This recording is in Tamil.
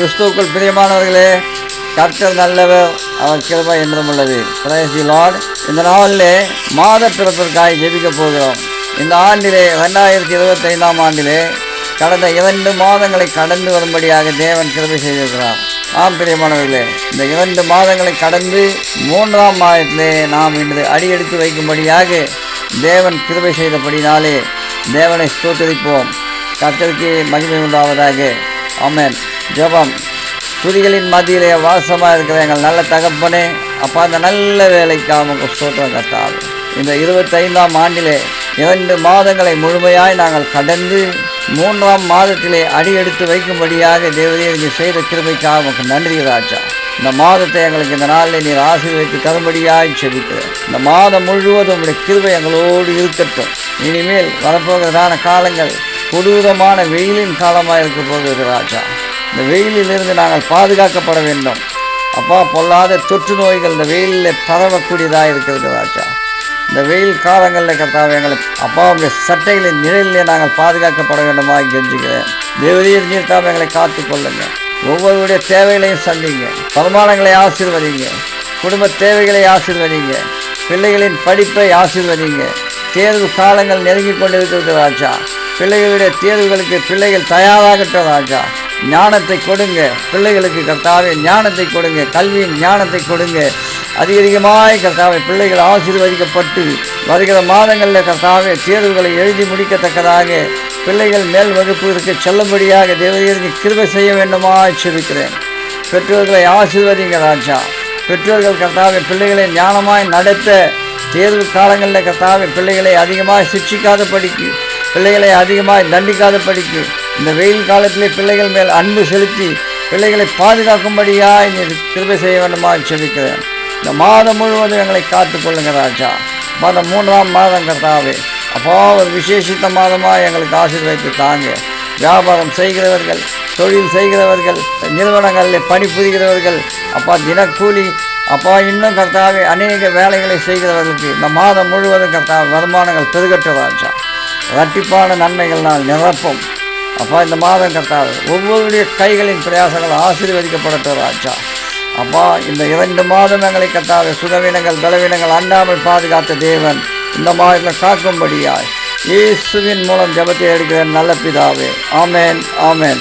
கிறிஸ்துவுக்குள் பிரியமானவர்களே கர்த்தர் நல்லவர் அவர் கிருபை என்றும் உள்ளது. லார்ட் இந்த நாளிலே மாத பிறப்பிற்காக ஜெபிக்க போகிறோம். இந்த ஆண்டிலே ரெண்டாயிரத்தி இருபத்தைந்தாம் ஆண்டிலே கடந்த இரண்டு மாதங்களை கடந்து வரும்படியாக தேவன் கிருபை செய்திருக்கிறார். ஆம் பிரியமானவர்களே இந்த இரண்டு மாதங்களை கடந்து மூன்றாம் மாதத்திலே நாம் இன்று அடியெடுத்து வைக்கும்படியாக தேவன் கிருபை செய்தபடினாலே தேவனை ஸ்தோத்தரிப்போம். கர்த்தருக்கு மகிமை உண்டாவதாக. அமேன் ஜெபம். துதிகளின் மத்தியிலே வாசமாக இருக்கிற எங்கள் நல்ல தகப்பனே அப்பா அந்த நல்ல வேலைக்காக அவங்க ஸ்தோத்திரம் கர்த்தாவே. இந்த இருபத்தைந்தாம் ஆண்டிலே இரண்டு மாதங்களை முழுமையாய் நாங்கள் கடந்து மூன்றாம் மாதத்திலே அடி எடுத்து வைக்கும்படியாக தேவதே நீ செய்த கிருபைக்காக உமக்கு நன்றி ராஜா. இந்த மாதத்தை எங்களுக்கு இந்த நாளில் நீர் ஆசீர்வதித்து தரும்படியாய் செபிக்கிறேன். இந்த மாதம் முழுவதும் உங்களுடைய கிருபை எங்களோடு இருக்கட்டும். இனிமேல் வரப்போகிறதான காலங்கள் கொடூரமான வெயிலின் காலமாக இருக்க போகிறது ராஜா. இந்த வெயிலிலிருந்து நாங்கள் பாதுகாக்கப்பட வேண்டும். அப்பா பொல்லாத தொற்று நோய்கள் இந்த வெயிலில் பரவக்கூடியதாக இருக்கிறது ராஜா. இந்த வெயில் காலங்களில் கர்த்தாவை எங்களை உங்கள் சட்டைகளின் நிழலிலே நாங்கள் பாதுகாக்கப்பட வேண்டுமா? கெஞ்சுகிறேன். தேவரீர் நீர்த்தாம எங்களை காத்து கொள்ளுங்க. ஒவ்வொருடைய தேவைகளையும் சந்திங்க. வருமானங்களை ஆசீர்வதிங்க. குடும்ப தேவைகளை ஆசீர்வதிங்க. பிள்ளைகளின் படிப்பை ஆசீர்வதிங்க. தேர்வு காலங்கள் நெருங்கி கொண்டிருக்கிறது ராஜா. பிள்ளைகளுடைய தேர்வுகளுக்கு பிள்ளைகள் தயாராகட்டும் ராஜா. ஞானத்தை கொடுங்க. பிள்ளைகளுக்கு கர்த்தாவே ஞானத்தை கொடுங்க. கல்வியின் ஞானத்தை கொடுங்க. அதிக அதிகமாய் பிள்ளைகள் ஆசீர்வதிக்கப்பட்டு வருகிற மாதங்களில் கர்த்தாவே தேர்வுகளை எழுதி முடிக்கத்தக்கதாக பிள்ளைகள் மேல் வகுப்பிற்கு செல்லும்படியாக தேவதையருக்கு கிருபை செய்ய வேண்டுமா செபிக்கிறேன். பெற்றோர்களை ஆசீர்வதிங்க ராஜா. பெற்றோர்கள் கர்த்தாவை பிள்ளைகளை ஞானமாய் நடத்த தேர்வு காலங்களில் கர்த்தாவை பிள்ளைகளை அதிகமாக சிக்ஷிக்காத படிக்கு பிள்ளைகளை அதிகமாக தண்டிக்காத படிக்கு இந்த வெயில் காலத்திலே பிள்ளைகள் மேல் அன்பு செலுத்தி பிள்ளைகளை பாதுகாக்கும்படியாக நீ கிருபை செய்ய வேண்டுமா செபிக்கிறேன் இந்த மாதம் முழுவதும் எங்களை காத்துக்கொள்ளுங்க ராஜா. மாதம் மூன்றாம் மாதம் கர்த்தாவே. அப்போ ஒரு விசேஷித்த மாதமாக எங்களுக்கு ஆசீர்வதித்து தாங்க. வியாபாரம் செய்கிறவர்கள் தொழில் செய்கிறவர்கள் நிறுவனங்களில் பணிபுரிகிறவர்கள் அப்பா தினக்கூலி அப்பா இன்னும் கர்த்தாவே அநேக வேலைகளை செய்கிறவர்களுக்கு இந்த மாதம் முழுவதும் கர்த்தா வருமானங்கள் பெருகட்டு ராஜா. இரட்டிப்பான நன்மைகள்னால் நிரப்பும். அப்பா இந்த மாதம் கர்த்தாவே ஒவ்வொருடைய கைகளின் பிரயாசங்கள் ஆசீர்வதிக்கப்படட்டும் ராஜா. அப்பா இந்த இரண்டு மாதம் எங்களை கத்தாவே சுகவீனங்கள் பலவீனங்கள் அண்டாமல் பாதுகாத்த தேவன் இந்த மாதத்தில் காக்கும்படியாய். இயேசுவின் மூலம் ஜபத்தை எடுக்கிற நல்ல பிதாவே. ஆமேன் ஆமேன்.